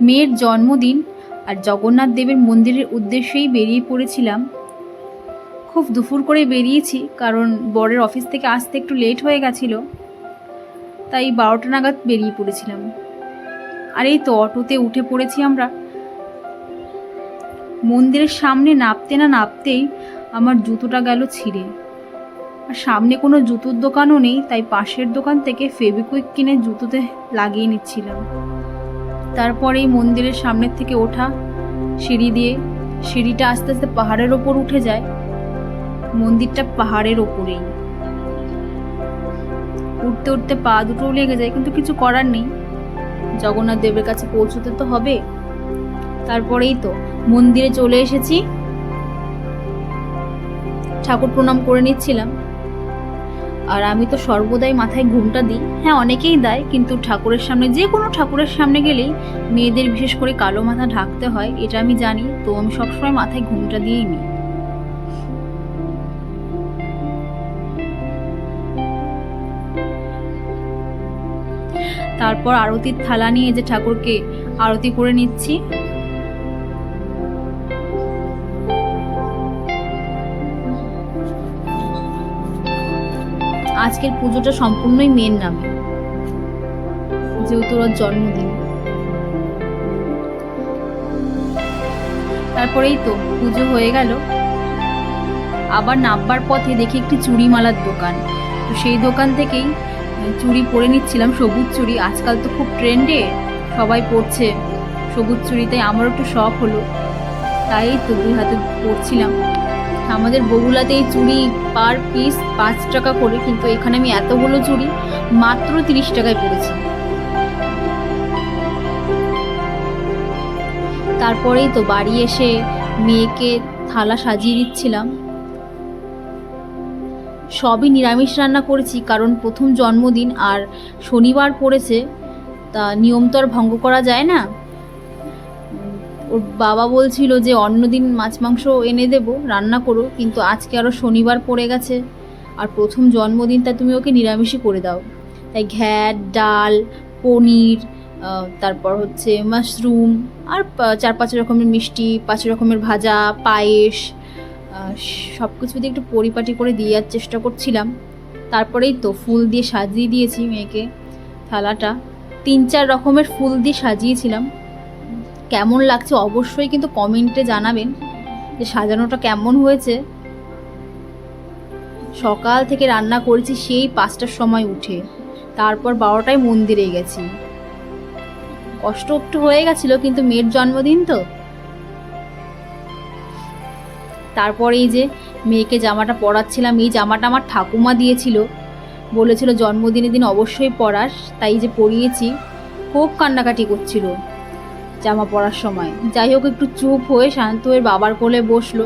মেয়ের জন্মদিন আর জগন্নাথ দেবের মন্দিরের উদ্দেশ্যেই বেরিয়ে পড়েছিলাম। খুব দুপুর করে বেরিয়েছি, কারণ বরের অফিস থেকে আসতে একটু লেট হয়ে গেছিল, তাই বারোটা নাগাদ বেরিয়ে পড়েছিলাম। আর এই তো অটোতে উঠে পড়েছি আমরা। মন্দিরের সামনে নাপতে না নাপতেই আমার জুতোটা গেল ছিঁড়ে। আর সামনে কোনো জুতোর দোকানও নেই, তাই পাশের দোকান থেকে ফেবিকুইক কিনে জুতোতে লাগিয়ে নিচ্ছিলাম। তারপরেই মন্দিরের সামনের থেকে ওঠা সিঁড়ি দিয়ে সিঁড়িটা আস্তে আস্তে পাহাড়ের ওপর উঠে যায়। মন্দিরটা পাহাড়ের ওপরেই। উঠতে উঠতে পা দুটোও লেগে যায়, কিন্তু কিছু করার নেই। জগন্নাথ দেবের কাছে পৌঁছতে তো হবে। তারপরেই তো মন্দিরে চলে এসেছি। ঠাকুর প্রণাম করে নিচ্ছিলাম। আর আমি তো সর্বদাই মাথায় ঘুমটা দিই। হ্যাঁ অনেকেই দেয়, কিন্তু ঠাকুরের সামনে, যে কোনো ঠাকুরের সামনে গেলেই মেয়েদের বিশেষ করে কালো মাথা ঢাকতে হয়, এটা আমি জানি, তো আমি সবসময় মাথায় ঘুমটা দিয়েই নিই। তারপর আরতির থালা নিয়ে যে ঠাকুরকে আরতি করে নিচ্ছি। আজকের পুজোটা সম্পূর্ণই মেয়ের নামে। যেহেতু ওর জন্মদিন। তারপরেই তো পুজো হয়ে গেল। আবার নামবার পথে দেখি একটি চুড়ি মালার দোকান। তো সেই দোকান থেকেই চুড়ি পরে নিচ্ছিলাম, সবুজ চুড়ি। আজকাল তো খুব ট্রেন্ডে, সবাই পরছে। সবুজ চুড়ি তাই আমারও একটু শখ হলো। তাই তো দুই হাতে পরছিলাম। আমাদের বগুলাতে এই চুড়ি পার পিস পাঁচ টাকা করে, কিন্তু এখানে আমি এতগুলো চুড়ি মাত্র তিরিশ টাকায় পড়েছি তারপরেই তো বাড়ি এসে মেয়েকে থালা সাজিয়ে দিচ্ছিলাম। সবই নিরামিষ রান্না করেছি, কারণ প্রথম জন্মদিন আর শনিবার পড়েছে, তা নিয়ম তো আর ভঙ্গ করা যায় না। ওর বাবা বলছিল যে অন্যদিন মাছ মাংস এনে দেবো, রান্না করো, কিন্তু আজকে আরও শনিবার পড়ে গেছে আর প্রথম জন্মদিনটা তুমি ওকে নিরামিষই করে দাও। তাই ঘ্যাট, ডাল, পনির তারপর হচ্ছে মাশরুম আর চার পাঁচ রকমের মিষ্টি, পাঁচ রকমের ভাজা, পায়েস সব কিছু দিয়ে একটু পরিপাটি করে দেওয়ার চেষ্টা করছিলাম। তারপরেই তো ফুল দিয়ে সাজিয়ে দিয়েছি মেয়েকে, থালাটা। তিন চার রকমের ফুল দিয়ে সাজিয়েছিলাম। কেমন লাগছে অবশ্যই কিন্তু কমেন্টে জানাবেন যে সাজানোটা কেমন হয়েছে। সকাল থেকে রান্না করেছি সেই পাঁচটার সময় উঠে। তারপর বারোটায় মন্দিরে গেছি। কষ্ট একটু হয়ে গেছিল কিন্তু মেয়ের জন্মদিন তো। তারপরে এই যে মেয়েকে জামাটা পরাচ্ছিলাম, এই জামাটা আমার ঠাকুমা দিয়েছিল। বলেছিল জন্মদিনের দিন অবশ্যই পরাস, তাই যে পরিয়েছি, খুব কান্নাকাটি করছিল। জামা পরার সময়। যাই হোক, একটু চুপ হয়ে শান্ত হয়ে বাবার কোলে বসল।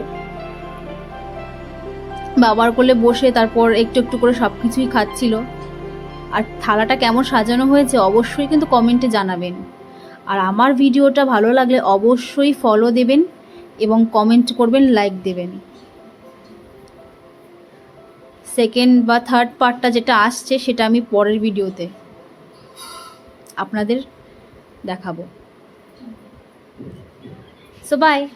বাবার কোলে বসে তারপর একটু একটু করে সব কিছুই খাচ্ছিল। আর থালাটা কেমন সাজানো হয়েছে অবশ্যই কিন্তু কমেন্টে জানাবেন। আর আমার ভিডিওটা ভালো লাগলে অবশ্যই ফলো দেবেন এবং কমেন্ট করবেন লাইক দেবেন। সেকেন্ড বা থার্ড পার্টটা যেটা আসছে সেটা আমি পরের ভিডিওতে আপনাদের দেখাবো। So bye.